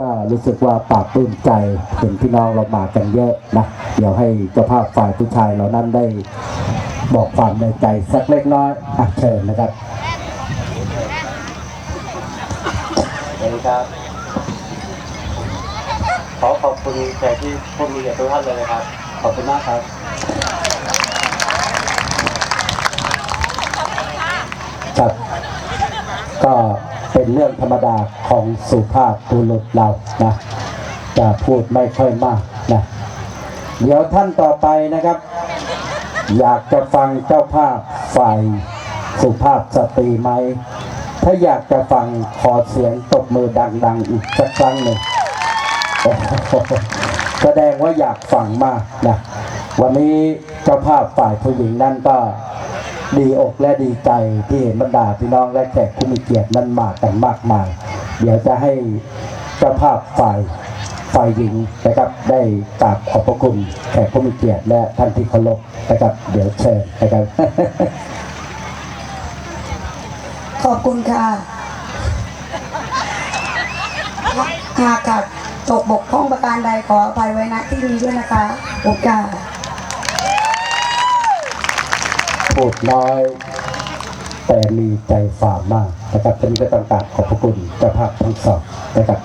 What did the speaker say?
ก็รู้สึกว่าปลาบปลื้มใจเห็นพี่น้องเรามากันเยอะนะเดี๋ยวให้เจ้าภาพฝ่ายผู้ชายเรานั้นได้บอกความในใจสักเล็กน้อยอะเชิญนะครับสวัสดีครับ ขอขอบคุณแขกที่พวกมีเกียรติทุกท่านเลยนะครับ ขอบคุณมากครับครับก็ เป็นเรื่องธรรมดาของสุภาพบุรุษเรานะจะพูดไม่ค่อยมากนะเดี๋ยวท่านต่อไปนะครับ อยากจะฟังเจ้าภาพฝ่ายสุภาพสตรีไหม ถ้าอยากจะฟังขอเสียงตบมือดัง ๆ อีกสักครั้งหนึ่งแสดงว่าอยากฟังมากนะวันนี้เจ้าภาพฝ่ายผู้หญิงนั่นก็ ดีอกและดีใจที่เห็นบรรดาพี่น้องและแขกผู้มีเกียรตินั้นมากันมากมาย เดี๋ยวจะให้เจ้าภาพฝ่ายฝ่ายหญิงนะครับได้กราบขอบพระคุณแขกผู้มีเกียรติและท่านที่เคารพนะครับ เดี๋ยวเชิญนะครับ ขอบคุณค่ะหากขาดตกบกพร่องประการใดขออภัยไว้ณที่นี้ด้วยนะคะโอกาส พูดน้อย แต่มีใจฝ่ามากนะครับทีนี้ก็ต้องกราบขอบพระคุณเจ้าภาพทั้งสองนะครับ